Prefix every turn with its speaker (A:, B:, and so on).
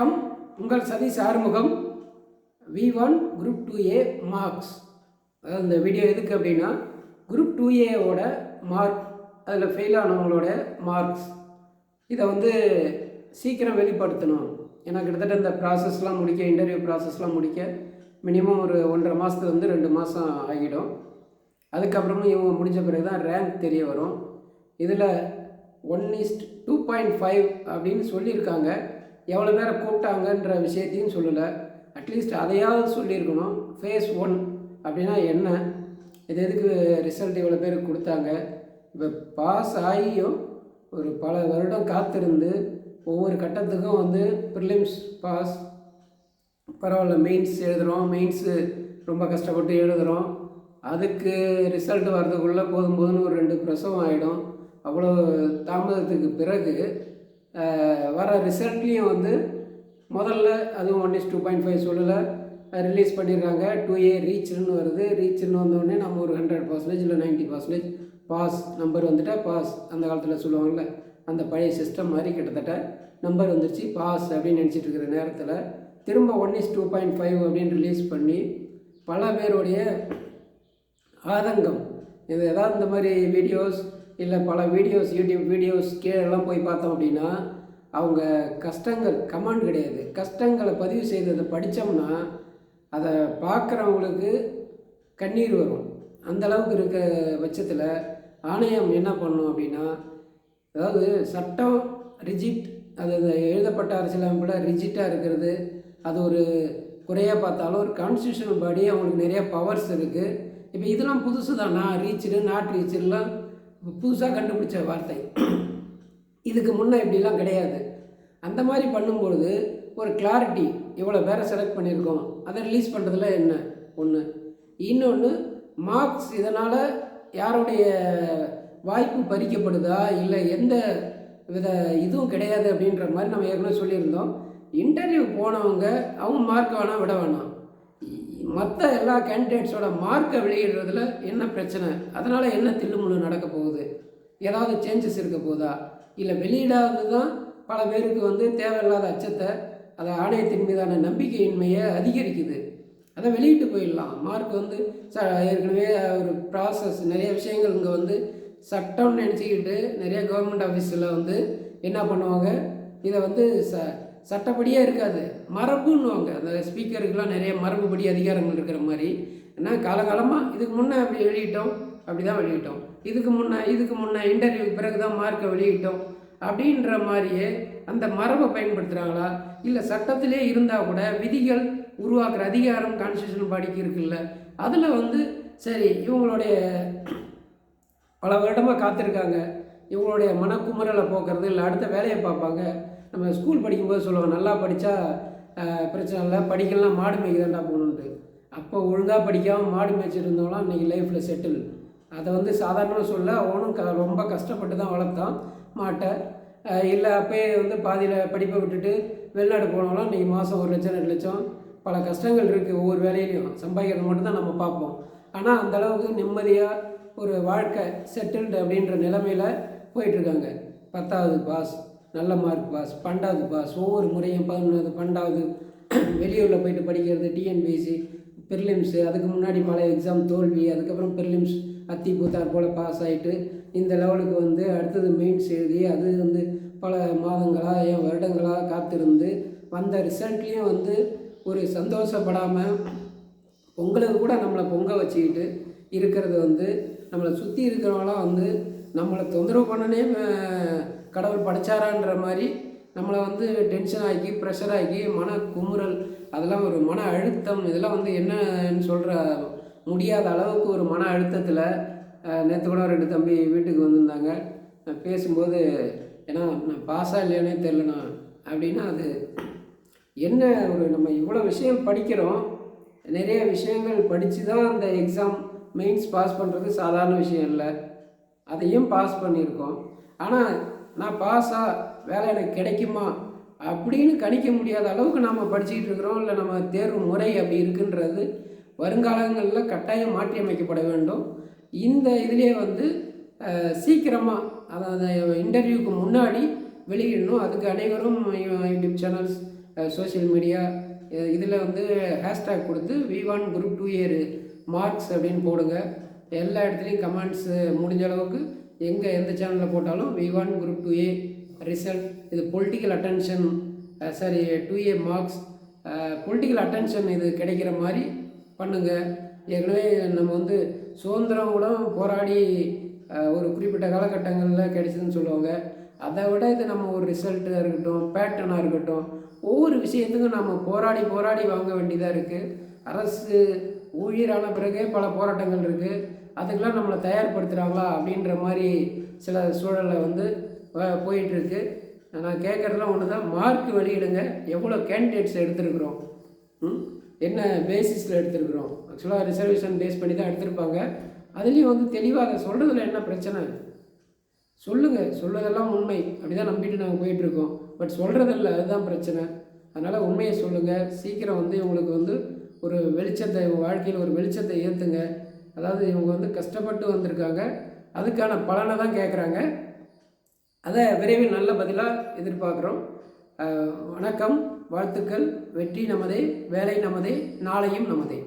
A: வணக்கம். உங்கள் Satheesh Arumugam. V one group two A marks அதாவது இந்த வீடியோ எதுக்கு அப்படின்னா குரூப் டூ ஏவோட மார்க் அதில் ஃபெயில் ஆனவங்களோட மார்க்ஸ் இதை வந்து சீக்கிரம் வெளிப்படுத்தணும். ஏன்னா கிட்டத்தட்ட இந்த ப்ராசஸ்லாம் முடிக்க இன்டர்வியூ ப்ராசஸ்லாம் முடிக்க மினிமம் ஒரு ஒன்றரை மாதத்துக்கு வந்து ரெண்டு மாதம் ஆகிடும். அதுக்கப்புறமும் இவங்க முடிஞ்ச பிறகு தான் ரேங்க் தெரிய வரும். இதில் one is to two point five அப்படின்னு சொல்லியிருக்காங்க. எவ்வளோ பேரை கூப்பிட்டாங்கன்ற விஷயத்தையும் சொல்லலை. அட்லீஸ்ட் அதையாவது சொல்லியிருக்கணும். ஃபேஸ் ஒன் அப்படின்னா என்ன? இது எதுக்கு ரிசல்ட் இவ்வளோ பேருக்கு கொடுத்தாங்க? இப்போ பாஸ் ஆகியும் ஒரு பல வருடம் காத்திருந்து ஒவ்வொரு கட்டத்துக்கும் வந்து ப்ரிலிம்ஸ் பாஸ் பரவாயில்ல மெயின்ஸ் எழுதுகிறோம் மெயின்ஸு ரொம்ப கஷ்டப்பட்டு எழுதுகிறோம் அதுக்கு ரிசல்ட் வர்றதுக்குள்ளே போதும் போதுன்னு ஒரு ரெண்டு பிரசவம் ஆகிடும் அவ்வளோ தாமதத்துக்கு பிறகு வர ரிசல்ட்லேயும் வந்து முதல்ல அதுவும் one is two point five சொல்லலை. ரிலீஸ் பண்ணிடுறாங்க டூ ஏ ரீச்னு வருது. ரீச்னு வந்தோடனே நம்ம ஒரு ஹண்ட்ரட் பர்சன்டேஜ் இல்லை நைன்ட்டி பர்சன்டேஜ் பாஸ் நம்பர் வந்துட்டால் பாஸ் அந்த காலத்தில் சொல்லுவாங்கள்ல அந்த பழைய சிஸ்டம் மாதிரி கிட்டத்தட்ட நம்பர் வந்துருச்சு பாஸ் அப்படின்னு நினச்சிட்டு இருக்கிற நேரத்தில் திரும்ப one is two point five அப்படின்னு ரிலீஸ் பண்ணி பல பேருடைய ஆதங்கம். இது ஏதாவது இந்த மாதிரி வீடியோஸ் இல்லை பல வீடியோஸ் யூடியூப் வீடியோஸ் கீழெல்லாம் போய் பார்த்தோம் அப்படின்னா அவங்க கஷ்டங்கள் கமாண்ட் கிடையாது. கஷ்டங்களை பதிவு செய்ததை படித்தோம்னா அதை பார்க்குறவங்களுக்கு கண்ணீர் வரும். அந்த அளவுக்கு இருக்க பட்சத்தில் ஆணையம் என்ன பண்ணும் அப்படின்னா அதாவது சட்டம் ரிஜிட் அது எழுதப்பட்ட அரசியலமைப்பில் ரிஜிட்டாக இருக்கிறது. அது ஒரு குறையாக பார்த்தாலும் ஒரு கான்ஸ்டியூஷன் படி அவங்களுக்கு நிறைய பவர்ஸ் இருக்குது இப்போ இதெல்லாம் புதுசு தான் நான் ரீச்சுடு நாட் ரீச்சுலாம் புதுசாக கண்டுபிடிச்ச வார்த்தை. இதுக்கு முன்னே இப்படிலாம் கிடையாது. அந்த மாதிரி பண்ணும்பொழுது ஒரு கிளாரிட்டி இவ்வளோ பேரை செலக்ட் பண்ணியிருக்கோம் அதை ரிலீஸ் பண்ணுறதுல என்ன? ஒன்று இன்னொன்று மார்க்ஸ் இதனால் யாருடைய வாய்ப்பு பறிக்கப்படுதா? இல்லை எந்த வித இதுவும் கிடையாது அப்படின்ற மாதிரி நம்ம ஏற்கனவே சொல்லியிருந்தோம். இன்டர்வியூ போனவங்க அவங்க மார்க் வேணாம் விட வேணாம். மற்ற எல்லா கேண்டிடேட்ஸோட மார்க்கை வெளியிடுறதுல என்ன பிரச்சனை? அதனால் என்ன தில்லுமுழு நடக்க போகுது? ஏதாவது சேஞ்சஸ் இருக்க போகுதா இல்லை வெளியிடாதது தான் பல பேருக்கு வந்து தேவையில்லாத அச்சத்தை அதை ஆணையத்தின் மீதான நம்பிக்கையின்மையை அதிகரிக்குது. அதை வெளியிட்டு போயிடலாம். மார்க் வந்து ச ஏற்கனவே ஒரு ப்ராசஸ் நிறைய விஷயங்கள் இங்கே வந்து சட்டம்னு நினச்சிக்கிட்டு நிறைய கவர்மெண்ட் ஆஃபீஸில் வந்து என்ன பண்ணுவாங்க? இதை வந்து ச சட்டப்படியே இருக்காது. மரபுன்னுவாங்க. அந்த ஸ்பீக்கருக்கெலாம் நிறைய மரபுப்படி அதிகாரங்கள் இருக்கிற மாதிரி. ஏன்னா காலகாலமாக இதுக்கு முன்னே அப்படி வெளியிட்டோம் அப்படி தான் வெளியிட்டோம். இதுக்கு முன்னே இதுக்கு முன்னே இன்டர்வியூக்கு பிறகு தான் மார்க்கை வெளியிட்டோம். அப்படின்ற மாதிரியே அந்த மரபை பயன்படுத்துகிறாங்களா இல்லை சட்டத்திலே இருந்தால் கூட விதிகள் உருவாக்குற அதிகாரம் கான்ஸ்டியூஷன் பாடிக்கு இருக்குல்ல. அதில் வந்து சரி இவங்களுடைய பல வருடமாக காத்திருக்காங்க. இவங்களுடைய மனக்குமுறலை போக்குறது இல்லை அடுத்த வேலையை பார்ப்பாங்க. நம்ம ஸ்கூல் படிக்கும்போது சொல்லுவாங்க நல்லா படித்தா பிரச்சனை இல்லை படிக்கலாம் மாடு மேய்க்குதாண்டா போகணுன்ட்டு அப்போ ஒழுங்காக படிக்காமல் மாடு மேய்ச்சிட்டு மேய்ச்சிருந்தவங்களாம் இன்றைக்கி லைஃப்பில் செட்டில் அதை வந்து சாதாரணமாக சொல்ல அவனும் க ரொம்ப கஷ்டப்பட்டு தான் வளர்த்தான் மாட்டை. இல்லை அப்பயே வந்து பாதியில் படிப்பை விட்டுட்டு வெளிநாடு போனாலும் இன்றைக்கி மாதம் ஒரு லட்சம் ரெண்டு லட்சம். பல கஷ்டங்கள் இருக்குது ஒவ்வொரு வேலையிலையும். சம்பாதிக்கிறது மட்டும்தான் நம்ம பார்ப்போம். ஆனால் அந்த அளவுக்கு நிம்மதியாக ஒரு வாழ்க்கை செட்டில்டு அப்படின்ற நிலமையில் போயிட்டுருக்காங்க பத்தாவது பாஸ் நல்ல மார்க் பாஸ் பன்னெண்டாவது பாஸ் ஒவ்வொரு முறையும் பதினொன்றாவது பன்னெண்டாவது வெளியூரில் போயிட்டு படிக்கிறது டிஎன்பிஎஸ்சி ப்ரிலிம்ஸு அதுக்கு முன்னாடி பழைய எக்ஸாம் தோல்வி அதுக்கப்புறம் ப்ரிலிம்ஸ் அத்தி பூத்தார் போல் பாஸ் ஆகிட்டு இந்த லெவலுக்கு வந்து அடுத்தது மெயின்ஸ் எழுதி அது வந்து பல மாதங்களாக ஏன் வருடங்களாக காத்திருந்து வந்த ரிசல்ட்லேயும் வந்து ஒரு சந்தோஷப்படாமல் பொங்கலுக்கு கூட நம்மளை பொங்க வச்சுக்கிட்டு இருக்கிறது வந்து நம்மளை சுற்றி இருக்கிறவங்களாம் வந்து நம்மளை தொந்தரவு பண்ணனே கடவுள் படைச்சாரான்ற மாதிரி நம்மளை வந்து டென்ஷன் ஆக்கி ப்ரெஷர் ஆக்கி மன குமுறல் அதெல்லாம் ஒரு மன அழுத்தம் இதெல்லாம் வந்து என்னன்னு சொல்கிற முடியாத அளவுக்கு ஒரு மன அழுத்தத்தில் நேற்று கூட ரெண்டு தம்பி வீட்டுக்கு வந்திருந்தாங்க. பேசும்போது ஏன்னா நான் பாஸாக இல்லையானே தெரிலண்ணா அப்படின்னா அது என்ன ஒரு நம்ம இவ்வளோ விஷயம் படிக்கிறோம் நிறைய விஷயங்கள் படித்து தான் அந்த எக்ஸாம் மெயின்ஸ் பாஸ் பண்ணுறது சாதாரண விஷயம் இல்லை. அதையும் பாஸ் பண்ணியிருக்கோம். ஆனால் நான் பாஸா வேலை எனக்கு கிடைக்குமா? அப்படின்னு கணிக்க முடியாத அளவுக்கு நாம் படிச்சுக்கிட்டு இருக்கிறோம். இல்லை நம்ம தேர்வு முறை அப்படி இருக்குன்றது வருங்காலங்களில் கட்டாயம் மாற்றி அமைக்கப்பட வேண்டும். இந்த இதுலேயே வந்து சீக்கிரமாக அதாவது இன்டர்வியூக்கு முன்னாடி வெளியிடணும். அதுக்கு அனைவரும் யூடியூப் சேனல்ஸ் சோஷியல் மீடியா இதில் வந்து ஹேஷ்டேக் கொடுத்து V one group two year marks அப்படின்னு போடுங்க. எல்லா இடத்துலையும் கமெண்ட்ஸு முடிஞ்ச அளவுக்கு எங்கே எந்த சேனலில் போட்டாலும் V one group two A result இது political attention sorry two A marks political attention இது கிடைக்கிற மாதிரி பண்ணுங்கள் ஏற்கனவே நம்ம வந்து சுதந்திரம் கூட போராடி ஒரு குறிப்பிட்ட காலகட்டங்களில் கிடைச்சதுன்னு சொல்லுவாங்க. அதை விட இது நம்ம ஒரு ரிசல்ட்டாக இருக்கட்டும் பேட்டர்னாக இருக்கட்டும் ஒவ்வொரு விஷயத்துக்கும் நம்ம போராடி போராடி வாங்க வேண்டியதாக இருக்குது அரசு ஊழியரான பிறகே பல போராட்டங்கள் இருக்குது அதுக்கெல்லாம் நம்மளை தயார்படுத்துகிறாங்களா அப்படின்ற மாதிரி சில சூழலில் வந்து போயிட்டுருக்கு. நான் கேட்குறதுலாம் ஒன்று தான் மார்க் வெளியிடுங்க. எவ்வளோ கேண்டிடேட்ஸ் எடுத்துருக்குறோம். ம்? என்ன பேசிஸில் எடுத்துருக்குறோம். ஆக்சுவலாக ரிசர்வேஷன் பேஸ் பண்ணி தான் எடுத்திருப்பாங்க. அதுலேயும் வந்து தெளிவாக அதை சொல்கிறதுல என்ன பிரச்சனை? சொல்லுங்கள் சொல்றதெல்லாம் உண்மை. அப்படி தான் நம்பிட்டு நாங்கள் போயிட்டுருக்கோம். பட் சொல்கிறதில்ல அதுதான் பிரச்சனை. அதனால் உண்மையை சொல்லுங்கள் சீக்கிரம் வந்து இவங்களுக்கு வந்து ஒரு வெளிச்சத்தை வாழ்க்கையில் ஒரு வெளிச்சத்தை ஏற்றுங்க அதாவது இவங்க வந்து கஷ்டப்பட்டு வந்திருக்காங்க. அதுக்கான பலனை தான் கேட்குறாங்க அதை விரைவில் நல்ல பதிலாக எதிர்பார்க்குறோம். வணக்கம் வாழ்த்துக்கள் வெற்றி நமதே வேலை நமதே நாளையும் நமதே.